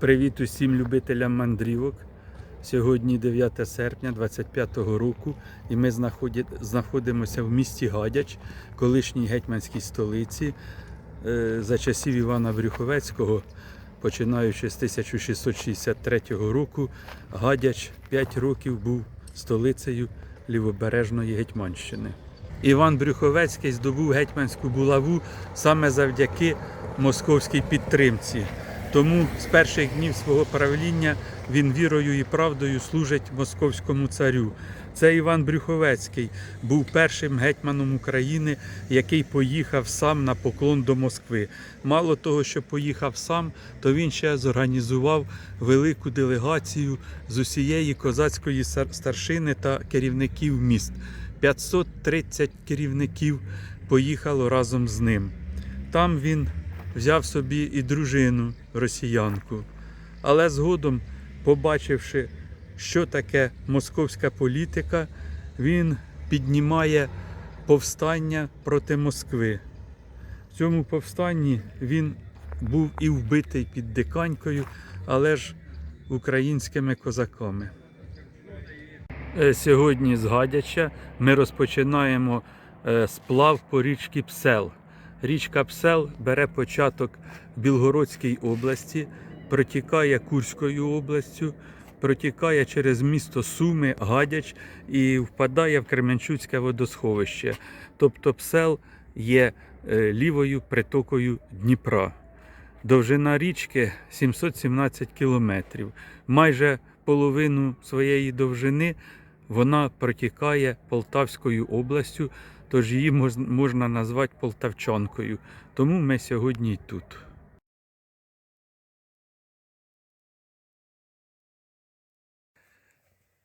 Привіт усім любителям мандрівок. Сьогодні 9 серпня 25-го року, і ми знаходимося в місті Гадяч, колишній гетьманській столиці. Е, За часів Івана Брюховецького, починаючи з 1663 року, Гадяч 5 років був столицею лівобережної Гетьманщини. Іван Брюховецький здобув гетьманську булаву саме завдяки московській підтримці. Тому з перших днів свого правління він вірою і правдою служить московському царю. Це Іван Брюховецький був першим гетьманом України, який поїхав сам на поклон до Москви. Мало того, що поїхав сам, то він ще зорганізував велику делегацію з усієї козацької старшини та керівників міст. 530 керівників поїхало разом з ним. Там він взяв собі і дружину росіянку. Але згодом, побачивши, що таке московська політика, він піднімає повстання проти Москви. В цьому повстанні він був і вбитий під Диканькою, але ж українськими козаками. Е, Сьогодні з Гадяча ми розпочинаємо е, сплав по річці Псел. Річка Псел бере початок в Білгородській області, протікає Курською областю, протікає через місто Суми, Гадяч і впадає в Кременчуцьке водосховище. Тобто Псел є е, лівою притокою Дніпра. Довжина річки 717 кілометрів. Майже половину своєї довжини вона протікає Полтавською областю, тож її можна назвати Полтавчанкою. Тому ми сьогодні й тут.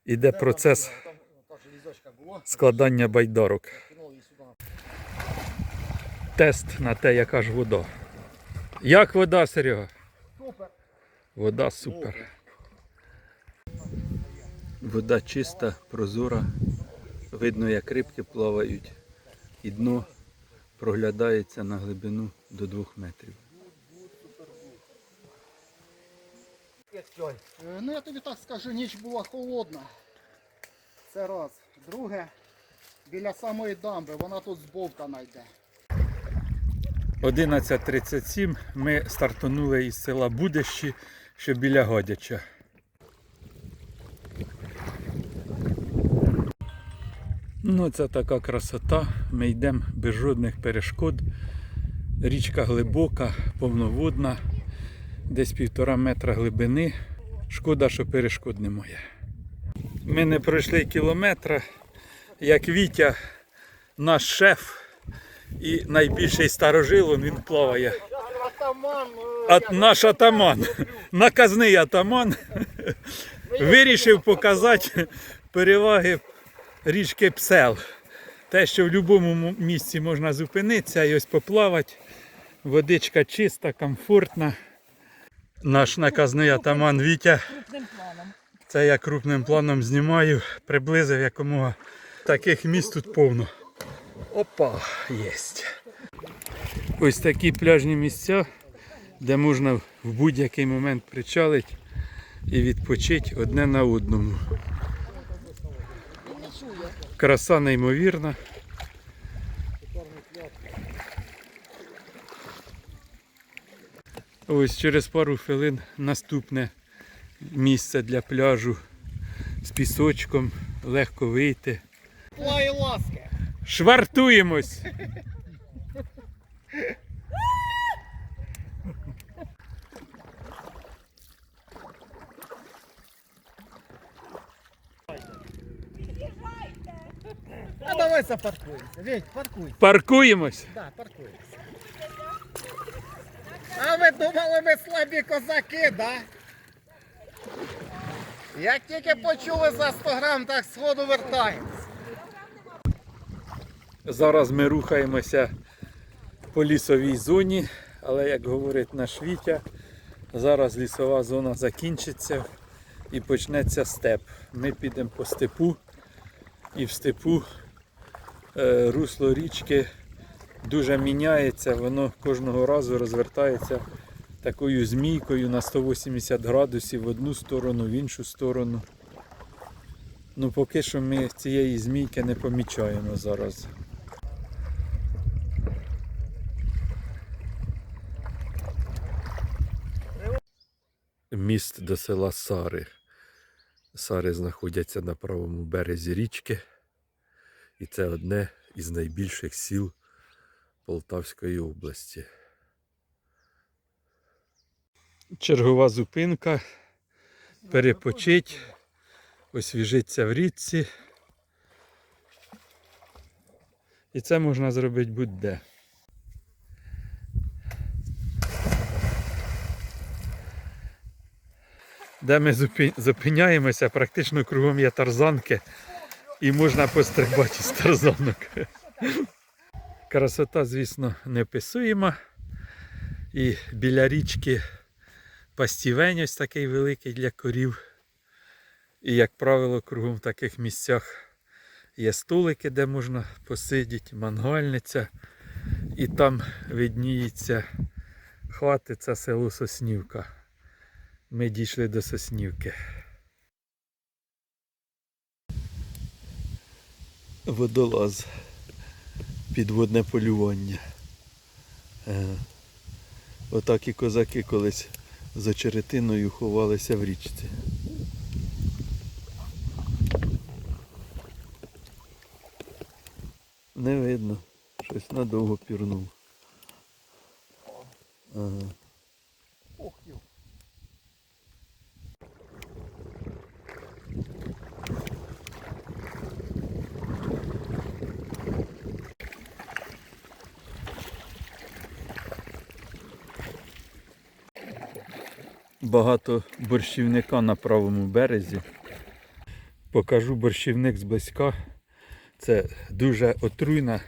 Іде процес складання байдарок. Тест на те, яка ж вода. Як вода, Серега? Супер. Вода супер. Вода чиста, прозора. Видно, як рибки плавають. І дно проглядається на глибину до двох метрів. Е, Ну я тобі так скажу, ніч була холодна. Це раз. Друге, біля самої дамби, вона тут збовтана йде. 11.37 ми стартанули із села Будещі, що біля Годяча. Ну, це така красота. Ми йдемо без жодних перешкод. Річка глибока, повноводна, десь півтора метра глибини. Шкода, що перешкод немає. Ми не пройшли кілометра, як Вітя, наш шеф і найбільший старожил, він плаває. А наш атаман, наказний атаман, вирішив показати переваги річки Псел. Те, що в будь-якому місці можна зупинитися і ось поплавати. Водичка чиста, комфортна. Наш наказний атаман Вітя. Це я крупним планом знімаю, приблизив якомога. Таких місць тут повно. Опа, єсть. Ось такі пляжні місця, де можна в будь-який момент причалити і відпочити одне на одному. Краса неймовірна. Ось через пару хвилин наступне місце для пляжу з пісочком, легко вийти. Швартуємось! Давай запаркуємося. Віть, паркуйся. Паркуємось! Да, паркуємося. А ви думали, ми слабі козаки, да? Як тільки почули за 100 грам, так сходу вертаємось. Зараз ми рухаємося по лісовій зоні, але як говорить наш Вітя, зараз лісова зона закінчиться і почнеться степ. Ми підемо по степу і в степу русло річки дуже міняється, воно кожного разу розвертається такою змійкою на 180 градусів в одну сторону, в іншу сторону. Ну, поки що ми цієї змійки не помічаємо зараз. Міст до села Сари. Сари знаходяться на правому березі річки. І це одне із найбільших сіл Полтавської області. Чергова зупинка. Перепочить, освіжиться в річці. І це можна зробити будь-де. Де ми зупиняємося, практично кругом є тарзанки і можна пострибати з тарзанок. Красота, звісно, неописуєма. І біля річки пастівень ось такий великий для корів. І, як правило, кругом в таких місцях є столики, де можна посидіти, мангальниця. І там видніється це село Соснівка. Ми дійшли до Соснівки. Водолаз. Підводне полювання. Е, Отак і козаки колись за очеретиною ховалися в річці. Не видно. Щось надовго пірнув. Ага. Ох, багато борщівника на правому березі. Покажу борщівник зблизька. Це дуже отруйна,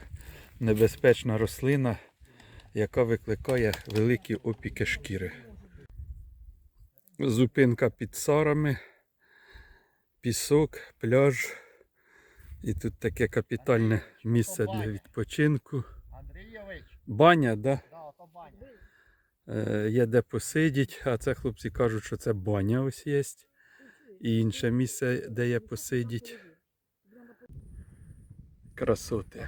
небезпечна рослина, яка викликає великі опіки шкіри. Зупинка під сарами, пісок, пляж. І тут таке капітальне місце для відпочинку. Баня, да? да, є де посидіть, а це хлопці кажуть, що це баня ось є. І інше місце, де є посидіть. Красоти.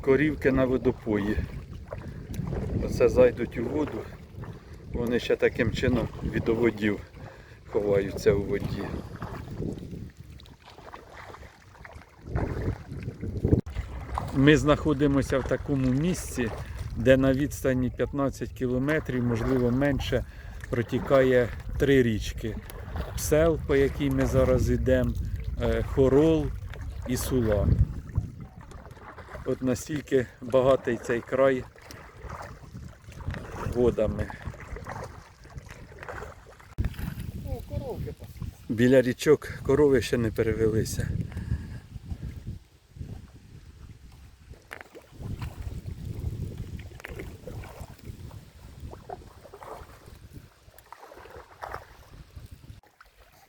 Корівки на водопої. Оце зайдуть у воду. Вони ще таким чином від оводів ховаються у воді. Ми знаходимося в такому місці, де на відстані 15 кілометрів, можливо менше, протікає три річки. Псел, по якій ми зараз йдемо, е, Хорол і Сула. От настільки багатий цей край водами. Біля річок корови ще не перевелися.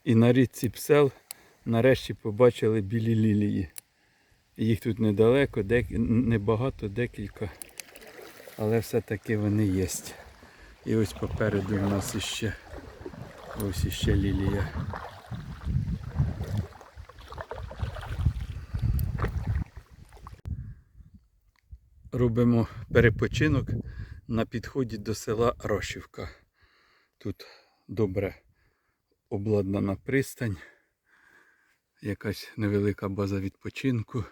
І на річці Псел нарешті побачили білі лілії. Їх тут недалеко, дек... небагато, декілька, але все-таки вони є. І ось попереду у нас іще ось іще лілія. робимо перепочинок на підході до села Рошівка. Тут добре обладнана пристань, якась невелика база відпочинку,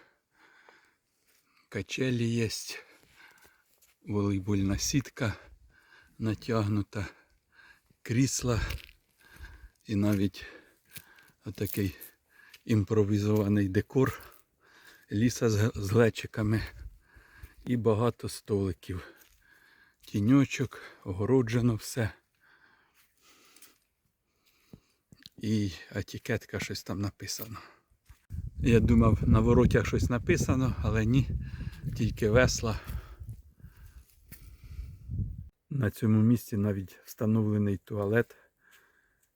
качелі є, волейбольна сітка натягнута, крісла і навіть отакий імпровізований декор ліса з глечиками і багато столиків. Тіньочок, огороджено все. І етикетка щось там написано. Я думав, на воротях щось написано, але ні, тільки весла. На цьому місці навіть встановлений туалет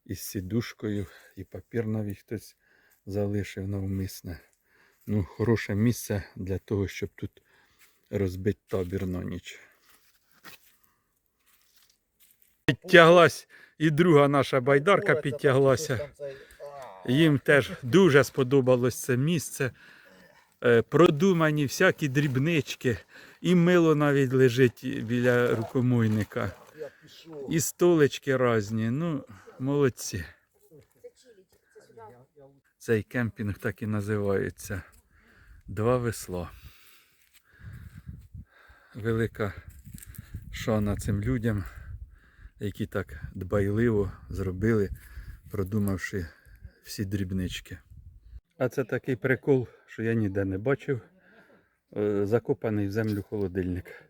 із сідушкою, і папір навіть хтось залишив навмисне. Ну, хороше місце для того, щоб тут розбити табір на ніч. Підтяглась і друга наша байдарка підтяглася. Їм теж дуже сподобалось це місце. Е, Продумані всякі дрібнички. І мило навіть лежить біля рукомойника. І столички різні. Ну, молодці. Цей кемпінг так і називається. Два весла. Велика шана цим людям, які так дбайливо зробили, продумавши всі дрібнички. А це такий прикол, що я ніде не бачив. Е, Закопаний в землю холодильник.